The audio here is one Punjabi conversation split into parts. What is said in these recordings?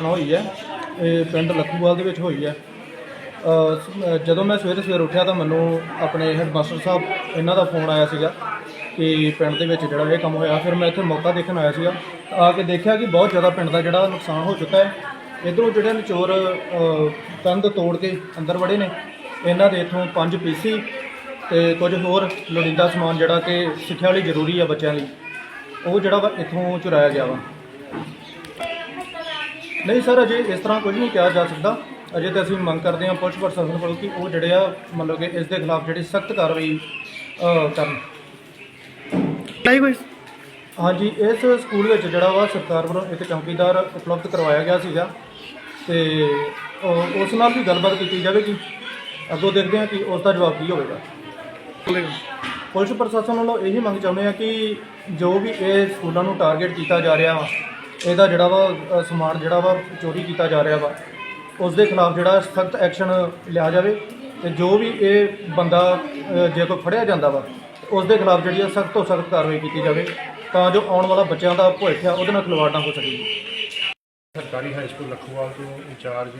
ਇਹ ਘਟਨਾ ਹੋਈ ਹੈ ਇਹ ਪਿੰਡ ਲੱਖੂਵਾਲ ਦੇ ਵਿੱਚ ਹੋਈ ਹੈ। ਅ, ਜਦੋਂ ਮੈਂ ਸਵੇਰੇ ਸਵੇਰ ਉੱਠਿਆ ਤਾਂ ਮੈਨੂੰ ਆਪਣੇ ਹੈਡਮਾਸਟਰ ਸਾਹਿਬ ਇਹਨਾਂ ਦਾ ਫੋਨ ਆਇਆ ਸੀਗਾ ਕਿ ਪਿੰਡ ਦੇ ਵਿੱਚ ਜਿਹੜਾ ਇਹ ਕੰਮ ਹੋਇਆ। ਫਿਰ ਮੈਂ ਇੱਥੇ ਮੌਕਾ ਦੇਖਣ ਆਇਆ ਸੀਗਾ। ਆ ਕੇ ਦੇਖਿਆ ਕਿ ਬਹੁਤ ਜ਼ਿਆਦਾ ਪਿੰਡ ਦਾ ਜਿਹੜਾ ਨੁਕਸਾਨ ਹੋ ਚੁੱਕਾ ਹੈ। ਇਧਰੋਂ ਜਿਹੜੇ ਨਚੋਰ ਅ, ਕੰਧ ਤੋੜ ਕੇ ਅੰਦਰ ਵੜੇ ਨੇ ਇਹਨਾਂ ਦੇ ਇਥੋਂ ਪੰਜ ਪੀਸੀ ਤੇ ਕੁਝ ਹੋਰ ਲੋੜੀਂਦਾ ਸਮਾਨ ਜਿਹੜਾ ਕਿ ਸਿੱਖਿਆ ਲਈ ਜ਼ਰੂਰੀ ਆ ਬੱਚਿਆਂ ਲਈ ਉਹ ਜਿਹੜਾ ਵਾ ਇੱਥੋਂ ਚੁਰਾਇਆ ਗਿਆ ਵਾ। ਨਹੀਂ ਸਰ ਅਜੇ ਇਸ ਤਰ੍ਹਾਂ ਕੁਝ ਨਹੀਂ ਕਿਹਾ ਜਾ ਸਕਦਾ। ਅਜੇ ਤਾਂ ਅਸੀਂ ਮੰਗ ਕਰਦੇ ਹਾਂ ਪੁਲਿਸ ਪ੍ਰਸ਼ਾਸਨ ਕੋਲੋਂ ਕਿ ਉਹ ਜਿਹੜੇ ਆ ਮਤਲਬ ਕਿ ਇਸ ਦੇ ਖਿਲਾਫ ਜਿਹੜੀ ਸਖਤ ਕਾਰਵਾਈ ਅ, ਕਰਨ। ਕੋਈ। ਹਾਂਜੀ ਇਸ ਸਕੂਲ ਵਿੱਚ ਜਿਹੜਾ ਵਾ ਸਰਕਾਰ ਵੱਲੋਂ ਇੱਕ ਚੌਕੀਦਾਰ ਉਪਲਬਧ ਕਰਵਾਇਆ ਗਿਆ ਸੀਗਾ ਤੇ ਉਸ ਨਾਲ ਵੀ ਗੱਲਬਾਤ ਕੀਤੀ ਜਾਵੇਗੀ ਅੱਗੋਂ ਦੇਖਦੇ ਹਾਂ ਕਿ ਉਸ ਦਾ ਜਵਾਬ ਕੀ ਹੋਵੇਗਾ। ਪੁਲਿਸ ਪ੍ਰਸ਼ਾਸਨ ਵੱਲੋਂ ਇਹੀ ਮੰਗ ਚਾਹੁੰਦੇ ਆ ਕਿ ਜੋ ਵੀ ਇਹ ਸਕੂਲਾਂ ਨੂੰ ਟਾਰਗੇਟ ਕੀਤਾ ਜਾ ਰਿਹਾ ਵਾ ਇਹਦਾ ਜਿਹੜਾ ਵਾ ਅ, ਸਮਾਨ ਜਿਹੜਾ ਵਾ ਚੋਰੀ ਕੀਤਾ ਜਾ ਰਿਹਾ ਵਾ ਉਸ ਦੇ ਖਿਲਾਫ ਜਿਹੜਾ ਸਖਤ ਐਕਸ਼ਨ ਲਿਆ ਜਾਵੇ ਤੇ ਜੋ ਵੀ ਇਹ ਬੰਦਾ ਅ, ਜੇ ਕੋਈ ਫੜਿਆ ਜਾਂਦਾ ਵਾ ਉਸ ਦੇ ਖਿਲਾਫ ਜਿਹੜੀ ਸਖਤ ਤੋਂ ਸਖਤ ਕਾਰਵਾਈ ਕੀਤੀ ਜਾਵੇ ਤਾਂ ਜੋ ਆਉਣ ਵਾਲਾ ਬੱਚਿਆਂ ਦਾ ਭਵਿੱਖ ਆ ਉਹਦੇ ਨਾਲ ਖਿਲਵਾੜ ਨਾ ਹੋ ਸਕੇ। ਸਰਕਾਰੀ ਹਾਈ ਸਕੂਲ ਲਖੋਵਾਲ ਤੋਂ ਇੰਚਾਰਜ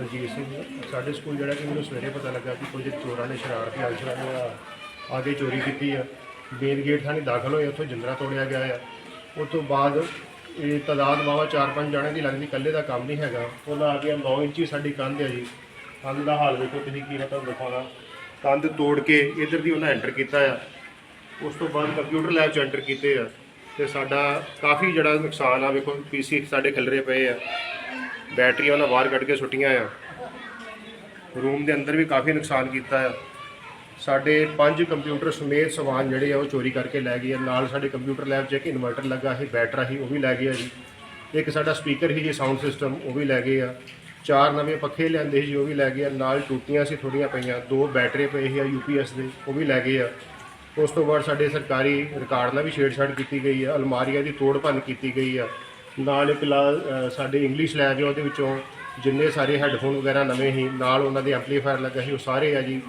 ਰਜੀਤ ਸਿੰਘ ਸਾਡੇ ਸਕੂਲ ਜਿਹੜਾ ਕਿ ਮੈਨੂੰ ਸਵੇਰੇ ਪਤਾ ਲੱਗਾ ਕਿ ਕੁਝ ਚੋਰਾਂ ਨੇ ਸ਼ਰਾਰਤੀ ਅਨਸਰਾਂ ਨੇ ਆ- ਆ ਕੇ ਚੋਰੀ ਕੀਤੀ ਆ। ਮੇਨ ਗੇਟ ਥਾਣੀ ਦਾਖਲ ਹੋਏ ਉੱਥੋਂ ਜਿੰਦਰਾ ਤੋੜਿਆ ਗਿਆ ਆ। ਉਸ ਤੋਂ ਬਾਅਦ ਇਹ ਤਾਦਾਦ ਵਾਵਾ 4-5 ਜਣਿਆਂ ਦੀ ਲੱਗਦੀ, ਇਕੱਲੇ ਦਾ ਕੰਮ ਨਹੀਂ ਹੈਗਾ। ਉਹਨਾਂ ਆ ਕੇ 9 ਇੰਚੀ ਸਾਡੀ ਕੰਧ ਹੈ ਜੀ। ਕੰਧ ਦਾ ਹਾਲ ਵੇਖੋ ਤੁਸੀਂ ਕੀ ਮੈਂ ਤੁਹਾਨੂੰ ਦਿਖਾਉਣਾ। ਕੰਧ ਤੋੜ ਕੇ ਇਧਰ ਦੀ ਉਹਨਾਂ ਐਂਟਰ ਕੀਤਾ ਆ। ਉਸ ਤੋਂ ਬਾਅਦ ਕੰਪਿਊਟਰ ਲੈਬ ਚ ਐਂਟਰ ਕੀਤੇ ਆ। ਤੇ ਸਾਡਾ ਕਾਫੀ ਜਿਹੜਾ ਨੁਕਸਾਨ ਆ, ਵੇਖੋ ਪੀਸੀ ਸਾਡੇ ਖਿਲਰੇ ਪਏ ਆ। ਬੈਟਰੀਆਂ ਉਹਨਾਂ ਬਾਹਰ ਕੱਢ ਕੇ ਸੁੱਟੀਆਂ ਆ। ਰੂਮ ਦੇ ਅੰਦਰ ਵੀ ਕਾਫੀ ਨੁਕਸਾਨ ਕੀਤਾ ਆ। ਸਾਡੇ ਪੰਜ ਕੰਪਿਊਟਰ ਸਮੇਤ ਸਮਾਨ ਜਿਹੜੇ ਆ ਉਹ ਚੋਰੀ ਕਰਕੇ ਲੈ ਗਏ ਆ। ਨਾਲ ਸਾਡੇ ਕੰਪਿਊਟਰ ਲੈਬ 'ਚ ਇੱਕ ਇਨਵਰਟਰ ਲੱਗਾ ਸੀ ਬੈਟਰਾ ਸੀ ਉਹ ਵੀ ਲੈ ਗਏ ਆ ਜੀ। ਇੱਕ ਸਾਡਾ ਸਪੀਕਰ ਸੀ ਜੀ, ਸਾਊਂਡ ਸਿਸਟਮ, ਉਹ ਵੀ ਲੈ ਗਏ ਆ। ਚਾਰ ਨਵੇਂ ਪੱਖੇ ਲਿਆਂਦੇ ਸੀ ਜੀ, ਉਹ ਵੀ ਲੈ ਗਏ ਆ। ਨਾਲ ਟੂਟੀਆਂ ਸੀ ਥੋੜੀਆਂ ਪਈਆਂ, ਦੋ ਬੈਟਰੇ ਪਏ ਸੀ ਆ ਯੂਪੀਐਸ ਦੇ, ਉਹ ਵੀ ਲੈ ਗਏ ਆ। ਉਸ ਤੋਂ ਬਾਅਦ ਸਾਡੇ ਸਰਕਾਰੀ ਰਿਕਾਰਡ ਨਾਲ ਵੀ ਛੇੜਛਾੜ ਕੀਤੀ ਗਈ ਆ, ਅਲਮਾਰੀਆਂ ਦੀ ਤੋੜ ਭੰਨ ਕੀਤੀ ਗਈ ਆ। ਨਾਲ ਇੱਕ ਲਾ- ਸਾਡੇ ਇੰਗਲਿਸ਼ ਲੈਬ ਆ, ਉਹਦੇ ਵਿੱਚੋਂ ਜਿੰਨੇ ਸਾਰੇ ਹੈੱਡਫੋਨ ਵਗੈਰਾ ਨਵੇਂ ਸੀ, ਨਾਲ ਉਹਨਾਂ ਦੇ ਐਂਪਲੀਫਾਇਰ ਲੱਗਾ ਸੀ, ਉਹ ਸਾਰੇ ਆ ਜੀ।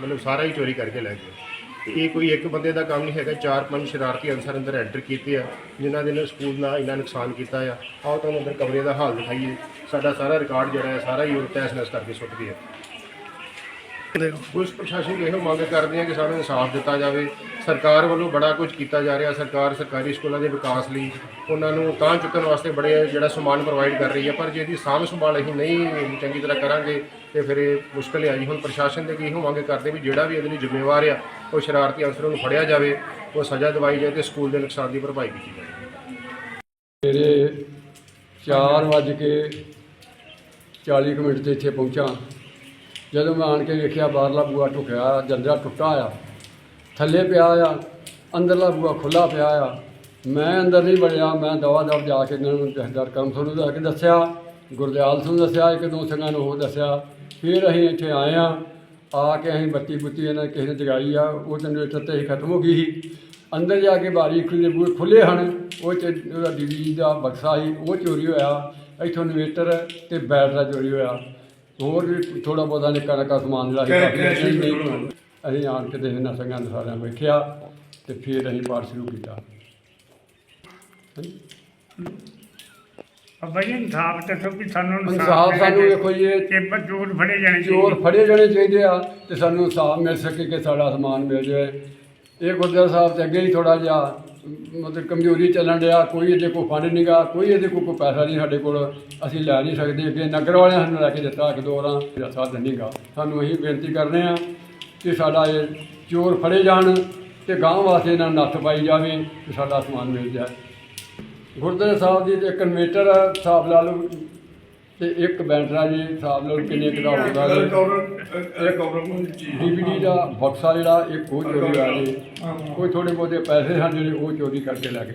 ਮਤਲਬ ਸਾਰਾ ਹੀ ਚੋਰੀ ਕਰਕੇ ਲੈ ਗਏ। ਤੇ ਇਹ ਕੋਈ ਇੱਕ ਬੰਦੇ ਦਾ ਕੰਮ ਨਹੀਂ ਹੈਗਾ, ਚਾਰ ਪੰਜ ਸ਼ਰਾਰਤੀ ਅਨਸਰ ਅੰਦਰ ਐਂਟਰ ਕੀਤੇ ਆ, ਜਿਨ੍ਹਾਂ ਦੇ ਨਾਲ ਸਕੂਲ ਦਾ ਇੰਨਾ ਨੁਕਸਾਨ ਕੀਤਾ ਆ। ਆਓ ਤੁਹਾਨੂੰ ਅੰਦਰ ਕਮਰੇ ਦਾ ਹਾਲ ਦਿਖਾਈਏ। ਸਾਡਾ ਸਾਰਾ ਰਿਕਾਰਡ ਜਿਹੜਾ ਹੈ, ਸਾਰਾ ਹੀ ਉਹ ਤਹਿਸ-ਨਹਿਸ ਕਰਕੇ ਸੁੱਟ ਗਿਆ ਪੁਲਿਸ ਪ੍ਰਸ਼ਾਸਨ ਨੂੰ ਇਹੋ ਮੰਗ ਕਰਦੇ ਆ ਕਿ ਸਾਨੂੰ ਇਨਸਾਫ ਦਿੱਤਾ ਜਾਵੇ। ਸਰਕਾਰ ਵੱਲੋਂ ਬੜਾ ਕੁਝ ਕੀਤਾ ਜਾ ਰਿਹਾ। ਸਰਕਾਰ ਸਰਕਾਰੀ ਸਕੂਲਾਂ ਦੇ ਵਿਕਾਸ ਲਈ ਉਹਨਾਂ ਨੂੰ ਤਾਂ ਚੁੱਕਣ ਵਾਸਤੇ ਬੜੇ ਜਿਹੜਾ ਸਮਾਨ ਪ੍ਰੋਵਾਈਡ ਕਰ ਰਹੀ ਹੈ ਪਰ ਜੇ ਇਹਦੀ ਸਾਂਭ ਸੰਭਾਲ ਅਸੀਂ ਨਹੀਂ ਚੰਗੀ ਤਰ੍ਹਾਂ ਕਰਾਂਗੇ ਤੇ ਫਿਰ ਇਹ ਮੁਸ਼ਕਲ ਆ ਜੀ, ਹੁਣ ਪ੍ਰਸ਼ਾਸਨ ਦੇ ਕੀ ਇਹੋ ਮੰਗ ਕਰਦੇ ਵੀ ਜਿਹੜਾ ਵੀ ਇਹਦੇ ਲਈ ਜ਼ਿੰਮੇਵਾਰ ਆ, ਉਹ ਸ਼ਰਾਰਤੀ ਅਨਸਰਾਂ ਨੂੰ ਫੜਿਆ ਜਾਵੇ, ਉਹ ਸਜ਼ਾ ਦਿਵਾਈ ਜਾਵੇ ਤੇ ਸਕੂਲ ਦੇ ਨੁਕਸਾਨ ਦੀ ਭਰਪਾਈ ਕੀਤੀ ਜਾਵੇ। ਮੇਰੇ ਚਾਰ ਵੱਜ ਕੇ 40 ਕੁ ਮਿੰਟ ਤੇ ਇੱਥੇ ਪਹੁੰਚਾ। ਜਦੋਂ ਮੈਂ ਆਣ ਕੇ ਵੇਖਿਆ ਬਾਹਰਲਾ ਬੂਆ ਟੁਕਿਆ ਜੰਦਰਾ ਟੁੱਟਾ ਆ, ਥੱਲੇ ਪਿਆ ਆ, ਅੰਦਰਲਾ ਬੂਆ ਖੁੱਲਾ ਪਿਆ ਆ, ਮੈਂ ਅੰਦਰ ਨਹੀਂ ਵੜਿਆ, ਮੈਂ ਦਵਾ ਦਵ ਜਾ ਕੇ ਇਹਨਾਂ ਨੂੰ ਜਹਦਰ ਕੰਮ ਤੁਹਾਨੂੰ ਜਾ ਕੇ ਦੱਸਿਆ, ਗੁਰਦਿਆਲ ਸਿੰਘ ਨੂੰ ਦੱਸਿਆ, ਇੱਕ ਦੋ ਸਿੰਘਾਂ ਨੂੰ ਉਹ ਦੱਸਿਆ ਫਿਰ ਅਸੀਂ ਇੱਥੇ ਆਏ ਆ ਆ ਕੇ ਅਸੀਂ ਬੱਤੀ ਬੁੱਤੀ ਇਹਨਾਂ ਕਿਸੇ ਨੇ ਜਗਾਈ ਆ ਉਹ ਜਨਰੇਟਰ ਤੇ ਹੀ ਖਤਮ ਹੋ ਗਈ ਸੀ। ਅੰਦਰ ਜਾ ਕੇ ਬਾਰੀ ਖੁੱਲੇ ਬੂਹੇ ਖੁੱਲੇ ਹਨ ਉਹ ਚ ਉਹਦਾ ਡੀਵੀ ਦਾ ਬਕਸਾ ਸੀ ਉਹ ਚੋਰੀ ਹੋਇਆ ਇੱਥੋਂ ਇਨਵੇਟਰ ਤੇ ਬੈਟਰਾ ਚੋਰੀ ਹੋਇਆ। ਹੋਰ ਵੀ ਥੋੜਾ ਬਹੁਤਾ ਨਿੱਕਾ ਨਿੱਕਾ ਸਮਾਨ ਜਿਹੜਾ ਸੀ ਕਾਫੀ ਨਹੀਂ ਅਸੀਂ ਆਣ ਕੇ ਤੇ ਇਹਨਾਂ ਸੰਗਾਂ ਦੇ ਸਾਰਿਆਂ ਵੇਖਿਆ ਤੇ ਫਿਰ ਅਸੀਂ ਪਾਠ ਸ਼ੁਰੂ ਕੀਤਾ। ਅੱਬਾ ਜੀ ਇਨਸਾਫ ਦੱਸੋ ਵੀ ਸਾਨੂੰ ਇਨਸਾਫ ਸਾਨੂੰ ਵੇਖੋ ਜੀ ਇਹ ਕਿ ਚੋਰ ਫੜੇ ਜਾਣੇ ਚੋਰ ਚਾਹੀਦੇ ਫੜੇ ਜਾਣੇ ਚਾਹੀਦੇ ਆ ਤੇ ਸਾਨੂੰ ਇਨਸਾਫ ਮਿਲ ਸਕੇ ਕਿ ਸਾਡਾ ਸਮਾਨ ਮਿਲ ਜਾਏ ਇਹ ਗੁਰਦੁਆਰਾ ਸਾਹਿਬ ਤੇ ਅੱਗੇ ਹੀ ਥੋੜਾ ਜਿਹਾ ਮਤਲਬ ਕਮਜ਼ੋਰੀ ਚੱਲਣ ਡਿਆ ਕੋਈ ਇਹਦੇ ਕੋਲ ਫੰਡ ਨਹੀਂਗਾ ਕੋਈ ਇਹਦੇ ਕੋਲ ਕੋਈ ਪੈਸਾ ਨਹੀਂ ਸਾਡੇ ਕੋਲ ਅਸੀਂ ਲੈ ਨਹੀਂ ਸਕਦੇ ਅੱਗੇ ਨਗਰ ਵਾਲਿਆਂ ਸਾਨੂੰ ਲੈ ਕੇ ਦਿੱਤਾ ਇੱਕ ਦੋ ਵਾਰਾਂ ਇਹਦਾ ਸਾਧਨ ਨਹੀਂਗਾ ਸਾਨੂੰ ਇਹੀ ਬੇਨਤੀ ਕਰਨੇ ਆ ਕਿ ਸਾਡਾ ਇਹ ਚੋਰ ਫੜੇ ਜਾਣ ਤੇ ਗਾਂਵ ਵਾਸਤੇ ਇਹਨਾਂ ਨੂੰ ਨੱਥ ਪਾਈ ਜਾਵੇ ਤੇ ਸਾਡਾ ਸਮਾਨ ਮਿਲ ਜਾਏ। ਗੁਰਦੁਆਰਾ ਸਾਹਿਬ ਦੀ ਤੇ ਇੱਕ ਇਨਵੇਟਰ ਆ, ਹਿਸਾਬ ਲਾ ਲਓ ਤੇ ਇੱਕ ਬੈਟਰਾ ਜੀ ਹਿਸਾਬ ਲਾ ਲਓ ਕਿੰਨੇ ਕੁ ਦਾ ਹੋਊਗਾ ਜੀ। ਡੀਵੀਡੀ ਦਾ ਬਕਸਾ ਜਿਹੜਾ ਇੱਕ ਉਹ ਚੋਰੀ ਹੋਇਆ ਜੀ। ਕੋਈ ਥੋੜੇ ਬਹੁਤੇ ਪੈਸੇ ਹਨ ਜਿਹੜੇ ਉਹ ਚੋਰੀ ਕਰਕੇ ਲੈ ਗਏ।